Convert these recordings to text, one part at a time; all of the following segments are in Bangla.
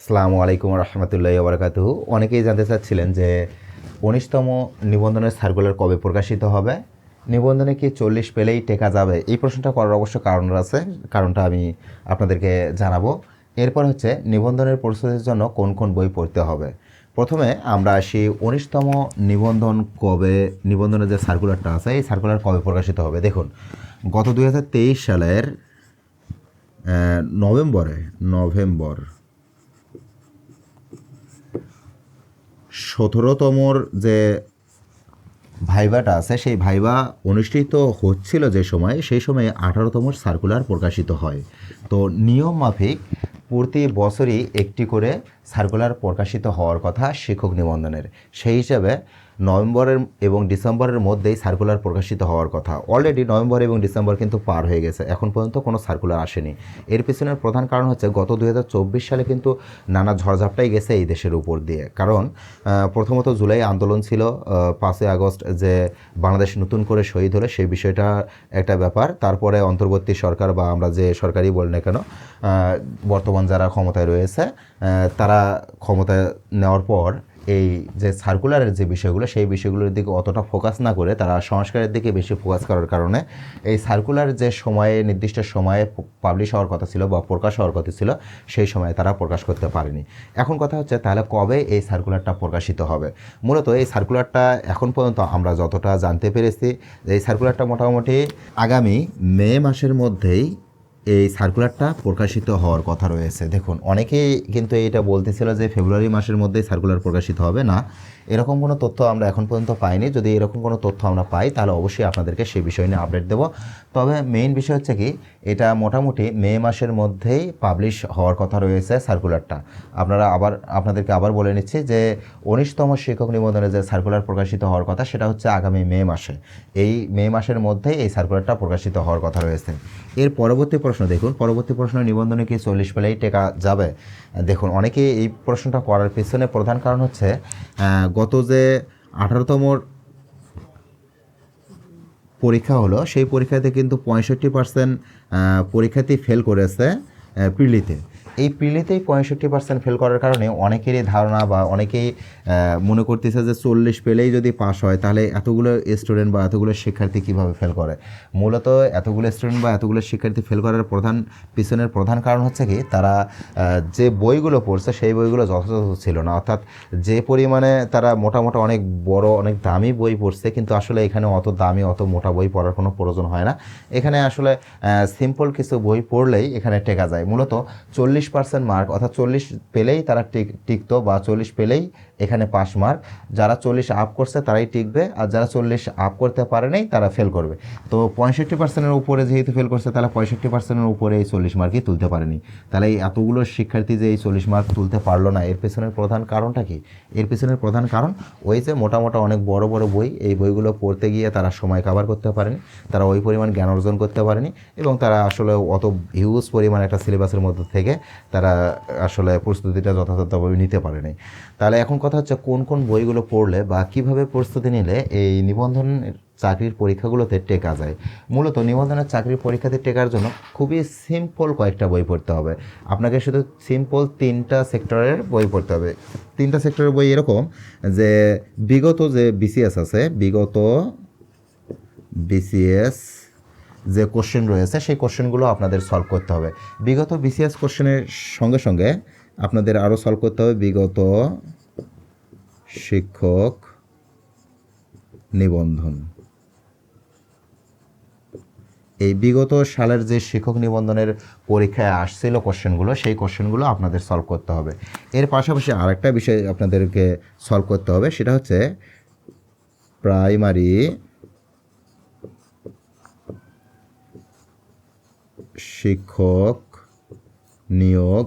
আসসালামু আলাইকুম রহমতুল্লাহ বরকাত অনেকেই জানতে চাচ্ছিলেন যে উনিশতম নিবন্ধনের সার্কুলার কবে প্রকাশিত হবে? নিবন্ধনে কি চল্লিশ পেলেই টেকা যাবে? এই প্রশ্নটা করার অবশ্য কারণ আছে, কারণটা আমি আপনাদেরকে জানাব। এরপর হচ্ছে, নিবন্ধনের প্রস্তুতির জন্য কোন কোন বই পড়তে হবে? প্রথমে আমরা আসি, উনিশতম নিবন্ধন কবে, নিবন্ধনের যে সার্কুলারটা আছে, এই সার্কুলার কবে প্রকাশিত হবে? দেখুন, গত দু হাজার তেইশ সালের নভেম্বরে, নভেম্বর সতেরোতমর যে ভাইভাটা আছে, সেই ভাইভা অনুষ্ঠিত হচ্ছিল যে সময়, সেই সময়ে আঠারোতম সার্কুলার প্রকাশিত হয়। তো নিয়ম মাফিক প্রতি বছরই একটি করে সার্কুলার প্রকাশিত হওয়ার কথা শিক্ষক নিবন্ধনের। সেই হিসাবে নভেম্বরের এবং ডিসেম্বরের মধ্যেই সার্কুলার প্রকাশিত হওয়ার কথা। অলরেডি নভেম্বর এবং ডিসেম্বর কিন্তু পার হয়ে গেছে। এখন পর্যন্ত কোনো সার্কুলার আসেনি। এর পিছনের প্রধান কারণ হচ্ছে গত দু হাজার চব্বিশ সালে কিন্তু নানা ঝড়ঝাপটাই গেছে এই দেশের উপর দিয়ে। কারণ প্রথমত জুলাই আন্দোলন ছিল পাঁচই আগস্ট যে বাংলাদেশ নতুন করে শহীদ হলে সেই বিষয়টা একটা ব্যাপার। তারপরে অন্তর্বর্তী সরকার বা আমরা যে সরকারই বলি না কেন বর্তমান যারা ক্ষমতায় রয়েছে তারা ক্ষমতায় নেওয়ার পর এই যে সার্কুলারের যে বিষয়গুলো, সেই বিষয়গুলোর দিকে অতটা ফোকাস না করে তারা সংস্কারের দিকে বেশি ফোকাস করার কারণে এই সার্কুলার যে সময়ে, নির্দিষ্ট সময়ে পাবলিশ হওয়ার কথা ছিল বা প্রকাশ হওয়ার কথা ছিল, সেই সময়ে তারা প্রকাশ করতে পারেনি। এখন কথা হচ্ছে তাহলে কবে এই সার্কুলারটা প্রকাশিত হবে? মূলত এই সার্কুলারটা এখন পর্যন্ত আমরা যতটা জানতে পেরেছি এই সার্কুলারটা মোটামুটি আগামী মে মাসের মধ্যেই এই সার্কুলারটা প্রকাশিত হওয়ার কথা রয়েছে। দেখুন, অনেকেই কিন্তু এটা বলতেছিল যে ফেব্রুয়ারি মাসের মধ্যেই সার্কুলার প্রকাশিত হবে না। এরকম কোনো তথ্য আমরা এখন পর্যন্ত পাইনি। যদি এরকম কোনো তথ্য আমরা পাই, তাহলে অবশ্যই আপনাদেরকে সেই বিষয় নিয়ে আপডেট দেবো। তবে মেইন বিষয় হচ্ছে কি এটা মোটামুটি মে মাসের মধ্যেই পাবলিশ হওয়ার কথা রয়েছে সার্কুলারটা আপনারা আবার, আপনাদেরকে আবার বলে নিচ্ছি যে উনিশতম শিক্ষক নিবন্ধনে যে সার্কুলার প্রকাশিত হওয়ার কথা, সেটা হচ্ছে আগামী মে মাসে। এই মে মাসের মধ্যেই এই সার্কুলারটা প্রকাশিত হওয়ার কথা রয়েছে। এর পরবর্তী প্রশ্ন দেখুন। পরবর্তী প্রশ্ন, নিবন্ধনে কি চল্লিশ পেলেই টেকা যাবে? দেখুন, অনেকেই এই প্রশ্নটা করার পিছনে প্রধান কারণ হচ্ছে গত যে আঠারোতম পরীক্ষা হলো সেই পরীক্ষাতে কিন্তু পঁয়ষট্টি পার্সেন্ট পরীক্ষার্থী ফেল করেছে পিলিতে এই প্রিলিতেই পঁয়ষট্টি পার্সেন্ট ফেল করার কারণে অনেকেরই ধারণা বা অনেকেই মনে করতেছে যে চল্লিশ পেলেই যদি পাস হয়, তাহলে এতগুলো স্টুডেন্ট বা এতগুলো শিক্ষার্থী কীভাবে ফেল করে? মূলত এতগুলো স্টুডেন্ট বা এতগুলো শিক্ষার্থী ফেল করার প্রধান, পিছনের প্রধান কারণ হচ্ছে কি, তারা যে বইগুলো পড়ছে সেই বইগুলো যথাযথ ছিল না। অর্থাৎ যে পরিমাণে তারা মোটামোটা অনেক বড়, অনেক দামি বই পড়ছে, কিন্তু আসলে এখানে অত দামি, অত মোটা বই পড়ার কোনো প্রয়োজন হয় না। এখানে আসলে সিম্পল কিছু বই পড়লেই এখানে টেকা যায়। মূলত চল্লিশ পার্সেন্ট মার্ক অর্থাৎ চল্লিশ পেলেই তারা টিক, টিকতো বা চল্লিশ পেলেই এখানে পাস মার্ক যারা চল্লিশ আপ করছে তারাই টিকবে, আর যারা চল্লিশ আপ করতে পারে নাই তারা ফেল করবে। তো পঁয়ষট্টি পার্সেন্টের উপরে যেহেতু ফেল করছে, তাহলে পঁয়ষট্টি পার্সেন্টের উপরে এই চল্লিশ মার্কই তুলতে পারেনি। তাহলে এই এতগুলো শিক্ষার্থী যে এই চল্লিশ মার্ক তুলতে পারল না, এর পেছনের প্রধান কারণটা কি? এর পেছনের প্রধান কারণ ওই যে মোটামোটা অনেক বড় বড় বই, এই বইগুলো পড়তে গিয়ে তারা সময় কাভার করতে পারেনি, তারা ওই পরিমাণ জ্ঞান অর্জন করতে পারেনি, এবং তারা আসলে অত হিউজ পরিমাণ একটা সিলেবাসের মধ্যে থেকে তারা আসলে প্রস্তুতিটা যথাযথভাবে নিতে পারেনি। তাহলে এখন কথা হচ্ছে কোন কোন বইগুলো পড়লে বা কীভাবে প্রস্তুতি নিলে এই নিবন্ধন চাকরির পরীক্ষাগুলোতে টেকা যায়। মূলত নিবন্ধনের চাকরির পরীক্ষাতে টেকার জন্য খুবই সিম্পল কয়েকটা বই পড়তে হবে। আপনাকে শুধু সিম্পল তিনটা সেক্টরের বই পড়তে হবে। তিনটা সেক্টরের বই এরকম যে বিগত যে বিসিএস আছে, বিগত বিসিএস যে কোশ্চেন রয়েছে, সেই কোশ্চেনগুলো আপনাদের সলভ করতে হবে। বিগত বিসিএস কোশ্চেনের সঙ্গে সঙ্গে আপনাদের আরও সলভ করতে হবে। বিগত শিক্ষক নিবন্ধন। এই বিগত সালের যে শিক্ষক নিবন্ধনের পরীক্ষায় আসছিল কোশ্চেনগুলো সেই কোশ্চেনগুলো আপনাদের সলভ করতে হবে। এর পাশাপাশি আরেকটা বিষয় আপনাদেরকে সলভ করতে হবে, সেটা হচ্ছে প্রাইমারি শিক্ষক নিয়োগ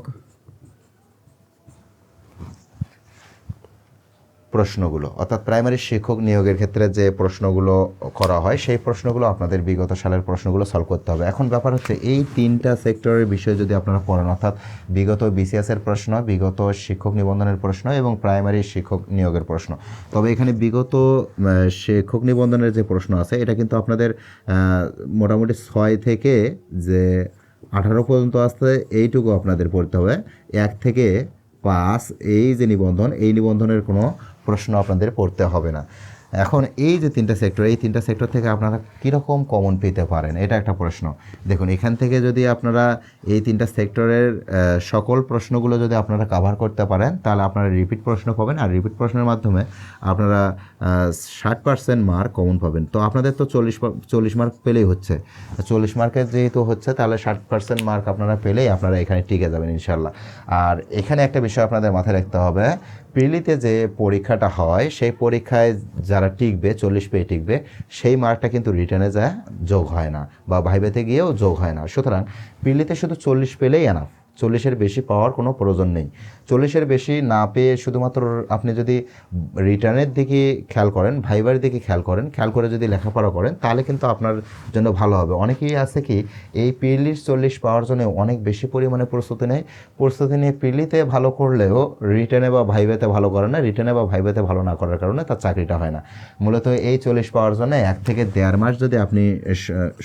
প্রশ্নগুলো, অর্থাৎ প্রাইমারি শিক্ষক নিয়োগের ক্ষেত্রে যে প্রশ্নগুলো করা হয়, সেই প্রশ্নগুলো আপনাদের বিগত সালের প্রশ্নগুলো সলভ করতে হবে। এখন ব্যাপার হচ্ছে এই তিনটা সেক্টরের বিষয়ে যদি আপনারা পড়েন, অর্থাৎ বিগত বিসিএসের প্রশ্ন, বিগত শিক্ষক নিবন্ধনের প্রশ্ন এবং প্রাইমারি শিক্ষক নিয়োগের প্রশ্ন। তবে এখানে বিগত শিক্ষক নিবন্ধনের যে প্রশ্ন আছে, এটা কিন্তু আপনাদের মোটামুটি ছয় থেকে যে আঠারো পর্যন্ত আসতে এইটুকু আপনাদের পড়তে হবে। এক থেকে পাঁচ, এই যে নিবন্ধন, এই নিবন্ধনের কোনো প্রশ্ন আপনাদের পড়তে হবে না। এখন এই যে তিনটা সেক্টর এই তিনটা সেক্টর থেকে আপনারা কীরকম কমন পেতে পারেন? এটা একটা প্রশ্ন। দেখুন, এখান থেকে যদি আপনারা এই তিনটা সেক্টরের সকল প্রশ্নগুলো যদি আপনারা কাভার করতে পারেন, তাহলে আপনারা রিপিট প্রশ্ন পাবেন। আর রিপিট প্রশ্নের মাধ্যমে আপনারা ষাট পার্সেন্ট মার্ক কমন পাবেন। তো আপনাদের তো চল্লিশ চল্লিশ মার্ক পেলেই হচ্ছে। চল্লিশ মার্কের যেহেতু হচ্ছে, তাহলে ষাট পার্সেন্ট মার্ক আপনারা পেলেই আপনারা এখানে টিকে যাবেন ইনশাল্লাহ। আর এখানে একটা বিষয় আপনাদের মাথায় রাখতে হবে প্রিলিতে যে পরীক্ষাটা হয়, সেই পরীক্ষায় যারা টিকবে, চল্লিশ পেয়ে টিকবে, সেই মার্কটা কিন্তু রিটার্নে যায়, যোগ হয় না বা ভাইবেতে গিয়েও যোগ হয় না। সুতরাং প্রিলিতে শুধু চল্লিশ পেলেই এনাফ চল্লিশের বেশি পাওয়ার কোনো প্রয়োজন নেই। চল্লিশের বেশি না পেয়ে শুধুমাত্র আপনি যদি রিটার্নের দিকে খেয়াল করেন ভাইবার দিকে খেয়াল করেন, খেয়াল করে যদি লেখাপড়া করেন, তাহলে কিন্তু আপনার জন্য ভালো হবে। অনেকেই আছে কি, এই পিলির চল্লিশ পাওয়ার জন্য অনেক বেশি পরিমাণে প্রস্তুতি নেয়। প্রস্তুতি নিয়ে পিলিতে ভালো করলেও রিটার্নে বা ভাইবেতে ভালো করে না, রিটার্নে বা ভাইবেতে ভালো না করার কারণে তার চাকরিটা হয় না। মূলত এই চল্লিশ পাওয়ার জন্য এক থেকে দেড় মাস যদি আপনি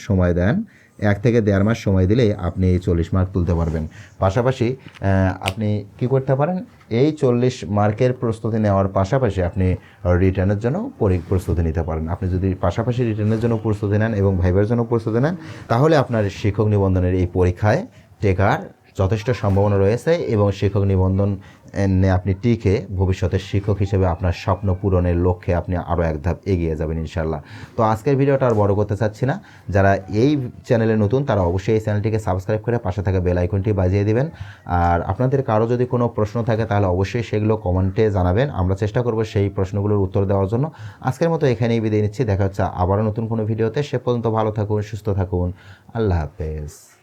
সময় দেন এক থেকে দেড় মাস সময় দিলে আপনি এই চল্লিশ মার্ক তুলতে পারবেন। পাশাপাশি আপনি কি করতে পারেন? এই চল্লিশ মার্কের প্রস্তুতি নেওয়ার পাশাপাশি আপনি রিটার্নের জন্য পরি- প্রস্তুতি নিতে পারেন। আপনি যদি পাশাপাশি রিটার্নের জন্য প্রস্তুতি নেন এবং ভাইবার জন্য প্রস্তুতি নেন, তাহলে আপনার শিক্ষক নিবন্ধনের এই পরীক্ষায় টেকার যথেষ্ট সম্ভাবনা রয়েছে এবং শিক্ষক নিবন্ধন আপনি টিকে ভবিষ্যতের শিক্ষক হিসেবে আপনার স্বপ্ন পূরণের লক্ষ্যে আপনি আরও এক ধাপ এগিয়ে যাবেন ইনশাল্লাহ তো আজকের ভিডিওটা আর বড় করতে চাচ্ছি না। যারা এই চ্যানেলে নতুন, তারা অবশ্যই এই চ্যানেলটিকে সাবস্ক্রাইব করে পাশে থাকা বেল আইকনটি বাজিয়ে দিবেন। আর আপনাদের কারও যদি কোনো প্রশ্ন থাকে, তাহলে অবশ্যই সেগুলো কমেন্টে জানাবেন। আমরা চেষ্টা করব সেই প্রশ্নগুলোর উত্তর দেওয়ার জন্য। আজকের মতো এখানেই বিদায় নিচ্ছি। দেখা হচ্ছে আবারও নতুন কোনো ভিডিওতে। সে পর্যন্ত ভালো থাকুন, সুস্থ থাকুন। আল্লাহ হাফেজ।